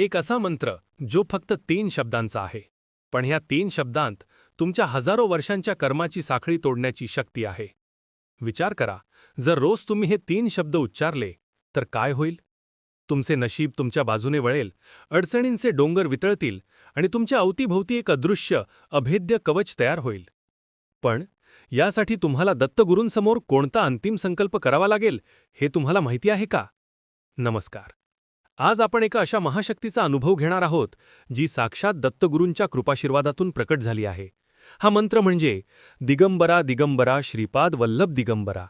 एक असा मंत्र जो फक्त तीन शब्दांचा आहे. पण ह्या तीन शब्दांत तुमच्या हजारो वर्षांच्या कर्माची साखळी तोडण्याची शक्ती आहे. विचार करा जर रोज तुम्ही हे तीन शब्द उच्चारले तर काय होईल? तुमचे नशीब तुमच्या बाजूने वळेल अडचणींचे डोंगर वितळतील आणि तुमच्या अवतीभोवती एक अदृश्य अभेद्य कवच तयार होईल. पण यासाठी तुम्हाला दत्तगुरूंसमोर कोणता अंतिम संकल्प करावा लागेल हे तुम्हाला माहिती आहे का? नमस्कार. आज आपण एका अशा महाशक्तीचा अनुभव घेणार आहोत जी साक्षात दत्तगुरूंच्या कृपाशीर्वादातून प्रकट झाली आहे. हा मंत्र म्हणजे दिगंबरा दिगंबरा श्रीपाद वल्लभ दिगंबरा.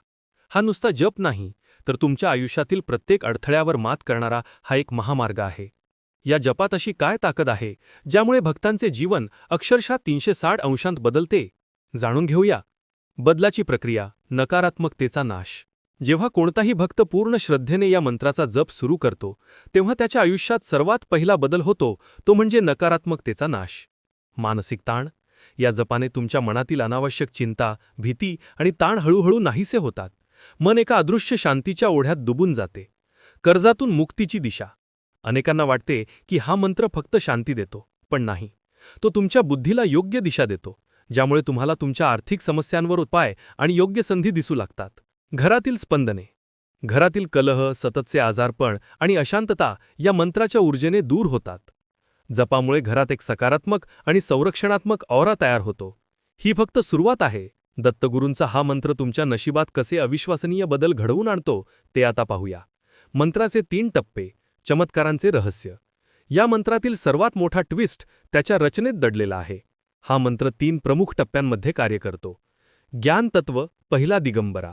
हा नुसता जप नाही तर तुमच्या आयुष्यातील प्रत्येक अडथळ्यावर मात करणारा हा एक महामार्ग आहे. या जपात अशी काय ताकद आहे ज्यामुळे भक्तांचे जीवन अक्षरशः तीनशे साठ अंशांत बदलते? जाणून घेऊया. बदलाची प्रक्रिया नकारात्मकतेचा नाश. जेव्हा कोणताही भक्त पूर्ण श्रद्धेने या मंत्राचा जप सुरू करतो तेव्हा त्याच्या आयुष्यात सर्वात पहिला बदल होतो तो म्हणजे नकारात्मकतेचा नाश. मानसिक ताण. या जपाने तुमच्या मनातील अनावश्यक चिंता भीती आणि ताण हळूहळू नाहीसे होतात. मन एका अदृश्य शांतीच्या ओढ्यात दुबून जाते. कर्जातून मुक्तीची दिशा. अनेकांना वाटते की हा मंत्र फक्त शांती देतो पण नाही. तो तुमच्या बुद्धीला योग्य दिशा देतो ज्यामुळे तुम्हाला तुमच्या आर्थिक समस्यांवर उपाय आणि योग्य संधी दिसू लागतात. घरातील स्पंदने घरातील कलह सततचे आजारपण आणि अशांतता या मंत्राच्या ऊर्जेने दूर होतात. जपामुळे घरात एक सकारात्मक आणि संरक्षणात्मक औरा तयार होतो. ही फक्त सुरुवात आहे. दत्तगुरूंचा हा मंत्र तुमच्या नशिबात कसे अविश्वसनीय बदल घडवून आणतो ते आता पाहूया. मंत्राचे तीन टप्पे चमत्कारांचे रहस्य. या मंत्रातील सर्वात मोठा ट्विस्ट त्याच्या रचनेत दडलेला आहे. हा मंत्र तीन प्रमुख टप्प्यांमध्ये कार्य करतो. ज्ञानतत्व पहिला दिगंबरा.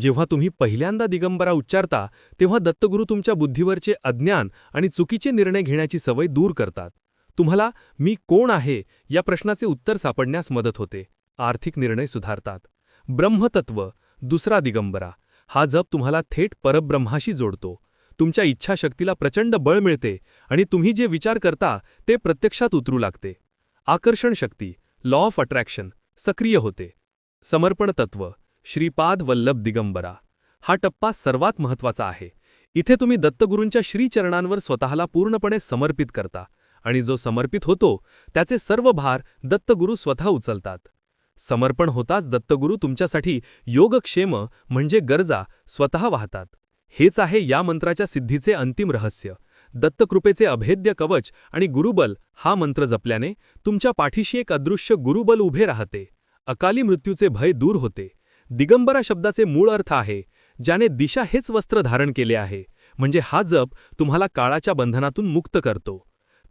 जेव्हा तुम्ही पहिल्यांदा दिगंबरा उच्चारता तेव्हा दत्तगुरू तुमच्या बुद्धीवरचे अज्ञान आणि चुकीचे निर्णय घेण्याची सवय दूर करतात. तुम्हाला मी कोण आहे? या प्रश्नाचे उत्तर सापडण्यास मदत होते. आर्थिक निर्णय सुधारतात. ब्रह्मतत्व दुसरा दिगंबरा. हा जप तुम्हाला थेट परब्रह्माशी जोडतो. तुमच्या इच्छाशक्तीला प्रचंड बळ मिळते आणि तुम्ही जे विचार करता ते प्रत्यक्षात उतरू लागते. आकर्षण शक्ती लॉ ऑफ अट्रॅक्शन सक्रिय होते. समर्पण तत्व श्रीपाद वल्लभ दिगंबरा. हा टप्पा सर्वात महत्त्वाचा आहे. इथे तुम्ही दत्तगुरूंच्या श्रीचरणांवर स्वतःला पूर्णपणे समर्पित करता आणि जो समर्पित होतो त्याचे सर्व भार दत्तगुरू स्वतः उचलतात. समर्पण होताच दत्तगुरू तुमच्यासाठी योगक्षेम म्हणजे गरजा स्वतः वाहतात. हेच आहे या मंत्राच्या सिद्धीचे अंतिम रहस्य. दत्तकृपेचे अभेद्य कवच आणि गुरुबल हा मंत्र जपल्याने तुमच्या पाठीशी एक अदृश्य गुरुबल उभे राहते. अकाली मृत्यूचे भय दूर होते. दिगंबरा शब्दाचे मूळ अर्थ आहे ज्याने दिशा हेच वस्त्र धारण केले आहे म्हणजे हा जप तुम्हाला काळाच्या बंधनातून मुक्त करतो.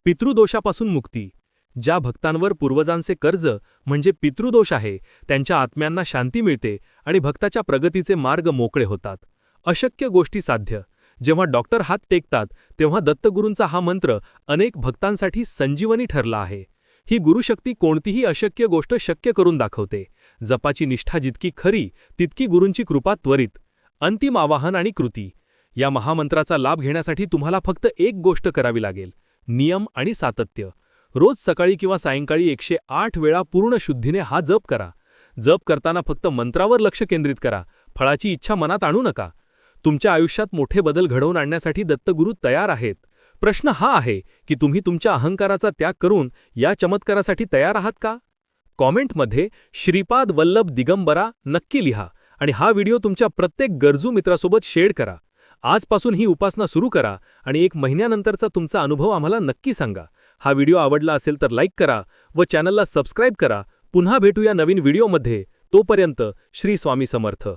पितृदोषापासून मुक्ती. ज्या भक्तांवर पूर्वजांचे कर्ज म्हणजे पितृदोष आहे त्यांच्या आत्म्यांना शांती मिळते आणि भक्ताच्या प्रगतीचे मार्ग मोकळे होतात. अशक्य गोष्टी साध्य. जेव्हा डॉक्टर हात टेकतात तेव्हा दत्तगुरूंचा हा मंत्र अनेक भक्तांसाठी संजीवनी ठरला आहे. ही गुरुशक्ती कोणतीही अशक्य गोष्ट शक्य करून दाखवते. जपाची निष्ठा जितकी खरी तितकी गुरूंची कृपा त्वरित. अंतिम आवाहन आणि कृती. या महामंत्राचा लाभ घेण्यासाठी तुम्हाला फक्त एक गोष्ट करावी लागेल. नियम आणि सातत्य. रोज सकाळी किंवा सायंकाळी एकशे आठ वेळा पूर्ण शुद्धीने हा जप करा. जप करताना फक्त मंत्रावर लक्ष केंद्रित करा. फळाची इच्छा मनात आणू नका. तुमच्या आयुष्यात मोठे बदल घडवून आणण्यासाठी दत्तगुरू तयार आहेत. प्रश्न हा आहे की तुम्ही तुमच्या अहंकाराचा त्याग करून या चमत्कारासाठी तयार आहात का? कॉमेंटमध्ये श्रीपाद वल्लभ दिगंबरा नक्की लिहा आणि हा व्हिडिओ तुमच्या प्रत्येक गरजू मित्रासोबत शेअर करा. आजपासून ही उपासना सुरू करा आणि एक महिन्यानंतरचा तुमचा अनुभव आम्हाला नक्की सांगा. हा व्हिडिओ आवडला असेल तर लाईक करा व चॅनलला सबस्क्राईब करा. पुन्हा भेटूया नवीन व्हिडिओमध्ये. तोपर्यंत श्री स्वामी समर्थ.